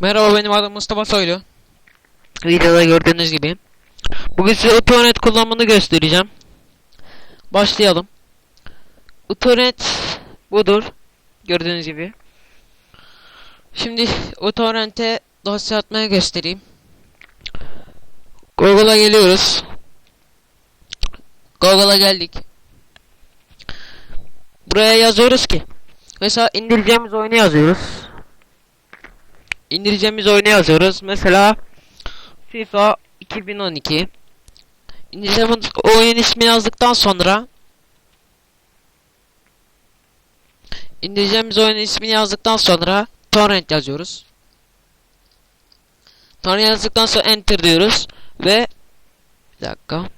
Merhaba benim adım Mustafa Soylu. Videoda gördüğünüz gibi. Bugün size Utonet kullanımını göstereceğim. Başlayalım. Utonet budur. Gördüğünüz gibi. Şimdi Utorrent'e dosya atmaya göstereyim. Google'a geliyoruz. Google'a geldik. Buraya yazıyoruz ki. Mesela indireceğimiz oyunu yazıyoruz indireceğimiz oyunu yazıyoruz. Mesela FIFA 2012 indireceğimiz oyun ismi yazdıktan sonra indireceğimiz oyun ismini yazdıktan sonra torrent yazıyoruz. Torrent yazdıktan sonra enter diyoruz ve bir dakika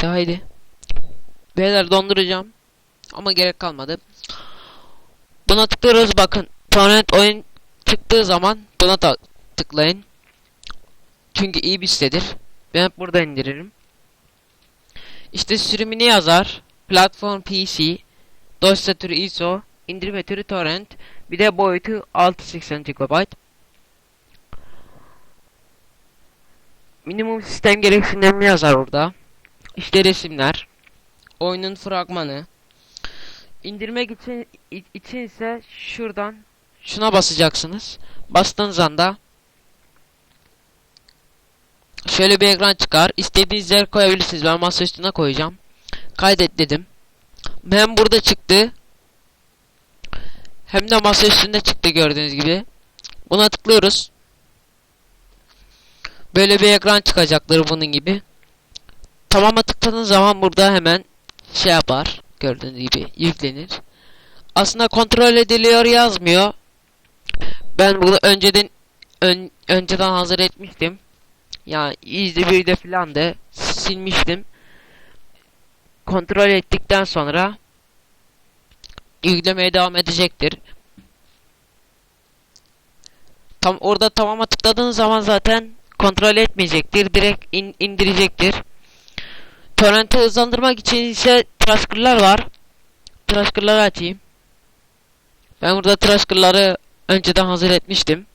Haydi. Beyler donduracağım. Ama gerek kalmadı. Buna tıklıyoruz bakın. Torrent oyun çıktığı zaman buna da tıklayın. Çünkü iyi bir sitedir. Ben hep burada indiririm. İşte sürümünü yazar. Platform PC. Dosya türü ISO. indirme türü torrent. Bir de boyutu 680 GB. Minimum sistem gereksinimlerini yazar orada. İşte resimler. Oyunun fragmanı. İndirmek için için ise şuradan şuna basacaksınız. Bastığınız anda şöyle bir ekran çıkar. İstediğiniz yer koyabilirsiniz. Ben masa üstüne koyacağım. Kaydet dedim. Hem burada çıktı. Hem de masa üstünde çıktı gördüğünüz gibi. Buna tıklıyoruz. Böyle bir ekran çıkacaktır bunun gibi. Tamama tıkladığınız zaman burada hemen şey yapar. Gördüğünüz gibi yüklenir. Aslında kontrol ediliyor yazmıyor. Ben bunu önceden ön, önceden hazır etmiştim. Yani izle bir de filan de silmiştim. Kontrol ettikten sonra yüklemeye devam edecektir. Tam orada tamama tıkladığınız zaman zaten kontrol etmeyecektir. Direkt in, indirecektir. Torrent'i hızlandırmak için ise Trasker'lar var. Trasker'ları açayım. Ben burada Trasker'ları önceden hazır etmiştim.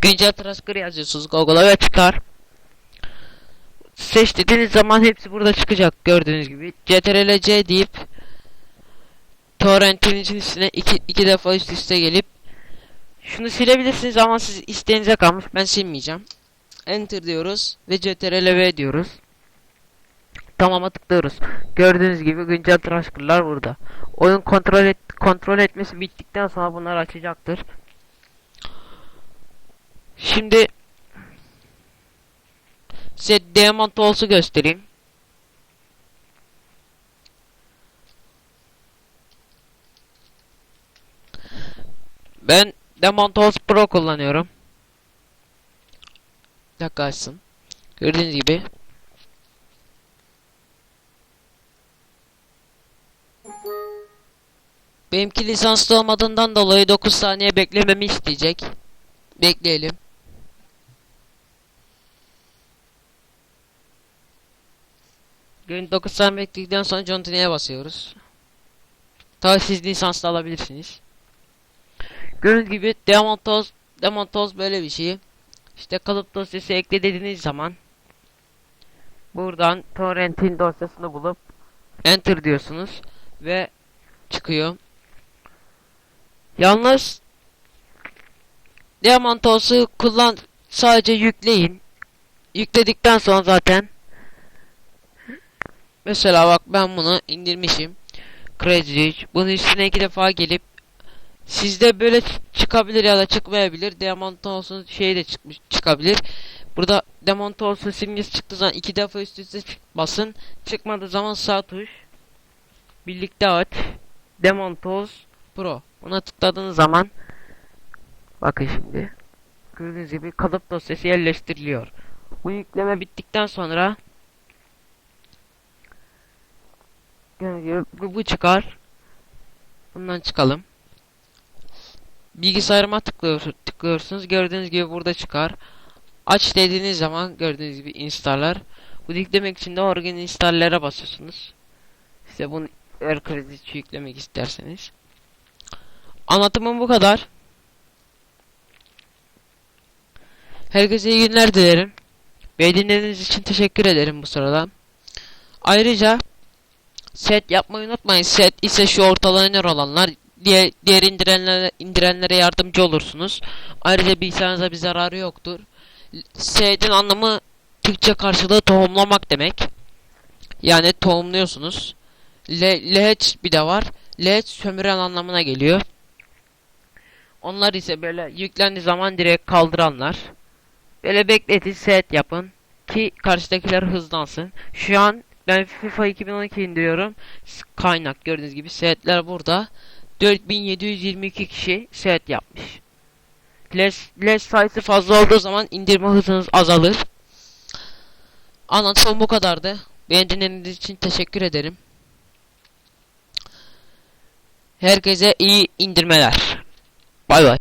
Güncel Trasker yazıyorsunuz Google'a ve çıkar. Seç dediğiniz zaman hepsi burada çıkacak gördüğünüz gibi. CTRL-C deyip torrent'in içine iki, iki defa üst üste gelip şunu silebilirsiniz ama siz isteğinize kalmış. Ben silmeyeceğim. Enter diyoruz ve CTRL-V diyoruz. Tamam'a tıklıyoruz. Gördüğünüz gibi güncel transferler burada. Oyun kontrol et kontrol etmesi bittikten sonra bunlar açacaktır. Şimdi size Diamond olsu göstereyim. Ben Demontos Pro kullanıyorum. Bir dakika açsın. Gördüğünüz gibi Benimki lisanslı olmadığından dolayı 9 saniye beklememi isteyecek. Bekleyelim. Gün 9 saniye bekledikten sonra Continue'ye basıyoruz. Tabi siz lisanslı alabilirsiniz. Gördüğünüz gibi demontoz, demontoz böyle bir şey. İşte kalıp dosyası ekle dediğiniz zaman buradan torrent'in dosyasını bulup enter diyorsunuz ve çıkıyor. Yalnız Diamantos'u kullan sadece yükleyin. Yükledikten sonra zaten mesela bak ben bunu indirmişim. Crazy Bunun üstüne iki defa gelip sizde böyle çıkabilir ya da çıkmayabilir. Diamantos'un şeyi de çıkmış çıkabilir. Burada Diamantos'un simgesi çıktığı zaman iki defa üst üste basın. Çıkmadığı zaman sağ tuş birlikte aç. Demontos Pro. Ona tıkladığınız zaman bakın şimdi gördüğünüz gibi kalıp dosyası yerleştiriliyor. Bu yükleme bittikten sonra bu, çıkar. Bundan çıkalım. Bilgisayarıma tıklıyor, tıklıyorsunuz. Gördüğünüz gibi burada çıkar. Aç dediğiniz zaman gördüğünüz gibi installar. Bu yüklemek için de origin installere basıyorsunuz. İşte bunu Eğer kredi yüklemek isterseniz. Anlatımım bu kadar. Herkese iyi günler dilerim. Beni dinlediğiniz için teşekkür ederim bu sırada. Ayrıca set yapmayı unutmayın. Set ise şu ortalığına iner olanlar. Diğer, diğer indirenlere, indirenlere yardımcı olursunuz. Ayrıca bilgisayarınıza bir zararı yoktur. Set'in anlamı Türkçe karşılığı tohumlamak demek. Yani tohumluyorsunuz. Le leheç bir de var. Leheç sömüren anlamına geliyor. Onlar ise böyle yüklendiği zaman direkt kaldıranlar. Böyle bekletin set yapın ki karşıdakiler hızlansın. Şu an ben FIFA 2012 indiriyorum. Kaynak gördüğünüz gibi setler burada. 4722 kişi set yapmış. Les, les sayısı fazla olduğu zaman indirme hızınız azalır. Anlatım bu kadardı. Beni dinlediğiniz için teşekkür ederim. Herkese iyi indirmeler. Bye bye.